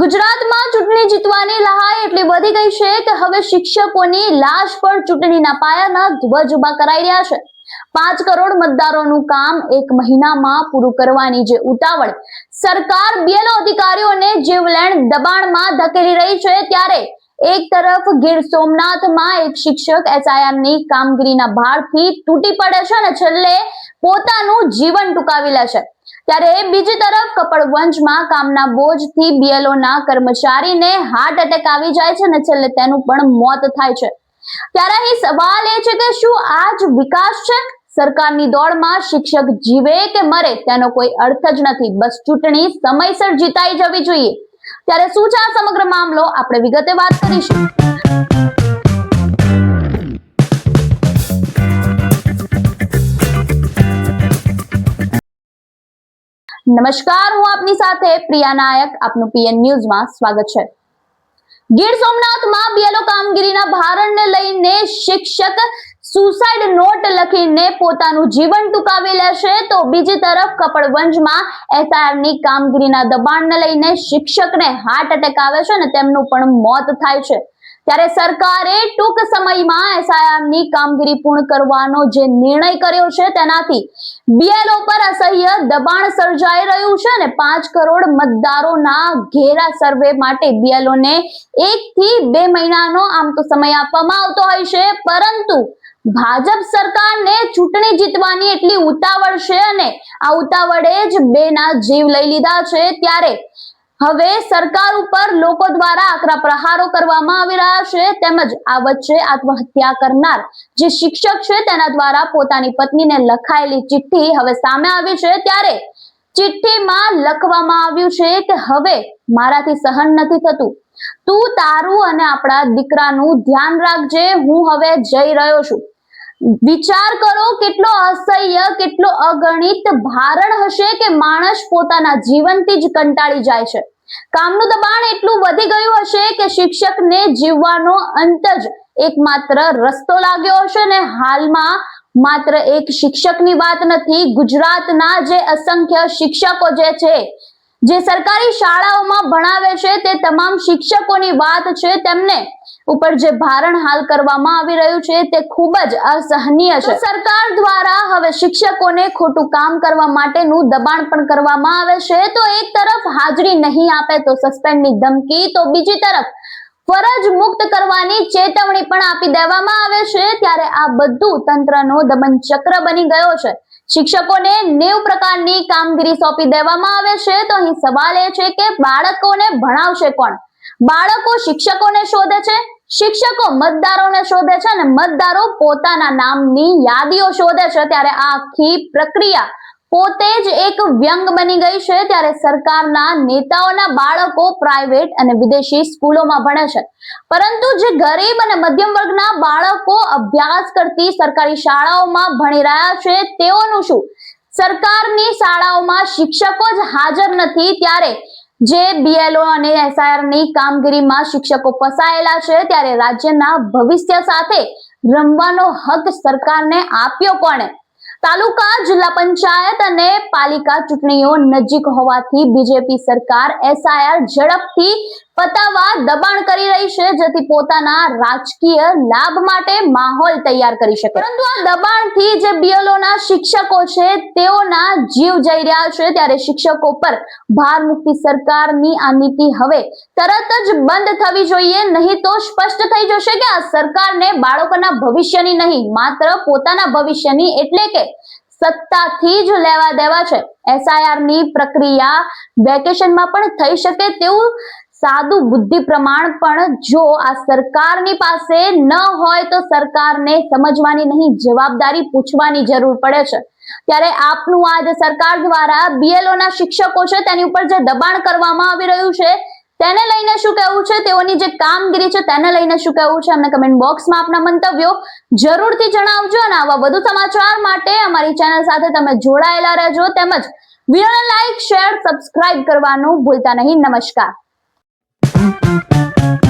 ગુજરાતમાં ચૂંટણી જીતવાની લહાઈ એટલી વધી ગઈ છે કે હવે શિક્ષકોની લાશ પર ચૂંટણીના પાયાના ધ્વજ ઊભા કરાઈ રહ્યા છે. પાંચ કરોડ મતદારોનું કામ એક મહિનામાં પૂરું કરવાની જે ઉતાવળ સરકાર બીએલઓ અધિકારીઓને જીવલેણ દબાણમાં ધકેલી રહી છે ત્યારે એક તરફ ગીર સોમનાથમાં એક શિક્ષક એસઆઈઆરની કામગીરીના ભારથી તૂટી પડે છે અને છેલ્લે પોતાનું જીવન ટૂંકાવી લે છે. ત્યારે બીજી તરફ કપડવંજમાં કામના બોજથી બીએલઓના કર્મચારીને હાર્ટ એટેક આવી જાય છે અને છેલ્લે તેનું પણ મોત થાય છે. ત્યારે અહીં સવાલ એ છે કે શું આ જ વિકાસ છે? સરકારની દોડમાં શિક્ષક જીવે કે મરે તેનો કોઈ અર્થ જ નથી. બસ ચૂંટણી સમયસર જીતાઈ જવી જોઈએ. ત્યારે શું છે આ સમગ્ર મામલો? આપણે વિગતે વાત કરીશું. નમસ્કાર, હું આપની સાથે પ્રિયા નાયક, આપનું પીએન ન્યૂઝમાં સ્વાગત છે. ગીર સોમનાથમાં બીએલઓ કામગીરીના ભારણને લઈને શિક્ષક સુસાઇડ નોટ લખીને પોતાનું જીવન ટૂંકાવી લેશે તો બીજી તરફ કપડવંજમાં એસઆરની કામગીરીના દબાણને લઈને શિક્ષકને હાર્ટ એટેક આવે છે અને તેમનું પણ મોત થાય છે. ત્યારે સરકારે ટૂંક સમયમાં SIR ની કામગીરી પૂર્ણ કરવાનો જે નિર્ણય કર્યો છે, તેનાથી બીએલઓ પર અસહ્ય દબાણ સર્જાઈ રહ્યું છે અને પાંચ કરોડ મતદારોના ઘેરા સર્વે માટે BLO ને એક થી બે મહિનાનો આમ તો સમય આપવામાં આવતો હોય છે, પરંતુ ભાજપ સરકારને ચૂંટણી જીતવાની એટલી ઉતાવળ છે અને આ ઉતાવળે જ બેના જીવ લઈ લીધા છે. ત્યારે હવે સરકાર ઉપર લોકો દ્વારા આકરા પ્રહારો કરવામાં આવી રહ્યા છે, તેમજ આ વચ્ચે આત્મહત્યા કરનાર જે શિક્ષક છે, તેના દ્વારા પોતાની પત્નીને લખાયેલી ચિઠ્ઠી હવે સામે આવી છે. ત્યારે ચિઠ્ઠીમાં લખવામાં આવ્યું છે કે, હવે મારાથી સહન નથી થતું. તું તારું અને આપણા દીકરાનું ધ્યાન રાખજે. હું હવે જઈ રહ્યો છું. વિચાર કરો કેટલો અસહ્ય, કેટલો અગણિત ભારણ હશે કે માણસ પોતાના જીવનથી જ કંટાળી જાય છે. કામનું દબાણ એટલું વધી ગયું હશે કે શિક્ષકને જીવવાનો અંત જ એકમાત્ર રસ્તો લાગ્યો હશે ને હાલમાં માત્ર એક શિક્ષકની વાત નથી, ગુજરાતના જે અસંખ્ય શિક્ષકો જે છે જે સરકારી શાળાઓમાં ભણાવે છે, તે તમામ શિક્ષકોની વાત છે. તેમને ઉપર જે ભારણ હાલ કરવામાં આવી રહ્યું છે, તે ખૂબ જ અસહનીય છે. સરકાર દ્વારા હવે શિક્ષકોને ખોટું કામ કરવા માટેનું દબાણ પણ કરવામાં આવે છે. તો એક તરફ હાજરી નહીં આપે તો સસ્પેન્ડની ધમકી, તો બીજી તરફ ફરજ મુક્ત કરવાની ચેતવણી પણ આપી દેવામાં આવે છે. ત્યારે આ બધું તંત્રનો દમન ચક્ર બની ગયો છે. શિક્ષકોને નેવ પ્રકારની કામગીરી સોંપી દેવામાં આવે છે. તો અહીં સવાલ એ છે કે બાળકોને ભણાવશે કોણ? બાળકો શિક્ષકોને શોધે છે, શિક્ષકો મતદારોને શોધે છે અને મતદારો પોતાના નામની યાદીઓ શોધે છે. ત્યારે આ આખી પ્રક્રિયા પોતે જ એક વ્યંગ બની ગઈ છે ત્યારે સરકારના નેતાઓના બાળકો પ્રાઇવેટ અને વિદેશી સ્કૂલોમાં ભણે છે. પરંતુ જે ગરીબ અને મધ્યમ વર્ગના બાળકો અભ્યાસ કરતી સરકારી શાળાઓમાં ભણી રહ્યા છે તેઓનું શું? સરકારની શાળાઓમાં શિક્ષકો જ હાજર નથી ત્યારે જે બીએલઓ અને એસઆઈઆરની કામગીરીમાં શિક્ષકો ફસાયેલા છે ત્યારે રાજ્યના ભવિષ્ય સાથે રમવાનો હક સરકારને આપ્યો કોણે? તાલુકા જિલ્લા પંચાયત અને પાલિકા ચૂંટણીઓ નજીક હોવાથી બીજેપી સરકાર એસઆઈઆર ઝડપથી પતાવવા દબાણ કરી રહી છે, જેથી પોતાના રાજકીય લાભ માટે માહોલ તૈયાર કરી શકે. પરંતુ આ દબાણથી જે BLO ના શિક્ષકો છે, તેઓના જીવ જઈ રહ્યા છે. ત્યારે શિક્ષકો પર ભાર મુક્તિ સરકારની આ નીતિ હવે તરત જ બંધ થવી જોઈએ. નહીં તો સ્પષ્ટ થઈ જશે કે આ સરકારને બાળકોના ભવિષ્યની નહીં, માત્ર પોતાના ભવિષ્યની એટલે કે સત્તાથી જ લેવા દેવા છે. એસઆઈઆરની પ્રક્રિયા વેકેશનમાં પણ થઈ શકે તેવું સાદું બુદ્ધિ પ્રમાણ પણ જો આ સરકારની પાસે ન હોય તો સરકારને સમજવાની નહીં, જવાબદારી પૂછવાની જરૂર પડે છે. ત્યારે આપનું આજ સરકાર દ્વારા બીએલઓ ના શિક્ષકો છે, તેની ઉપર જે દબાણ કરવામાં આવી રહ્યું છે, તેને લઈને શું કહેવું છે? તેઓની જે કામગીરી છે, તેને લઈને શું કહેવું છે? અમને કમેન્ટ બોક્સમાં આપના મંતવ્યો જરૂરથી જણાવજો અને આવા વધુ સમાચાર માટે અમારી ચેનલ સાથે તમે જોડાયેલા રહેજો. તેમજ વિડીયોને લાઈક, શેર સબસ્ક્રાઇબ કરવાનું ભૂલતા નહીં. નમસ્કાર. thank you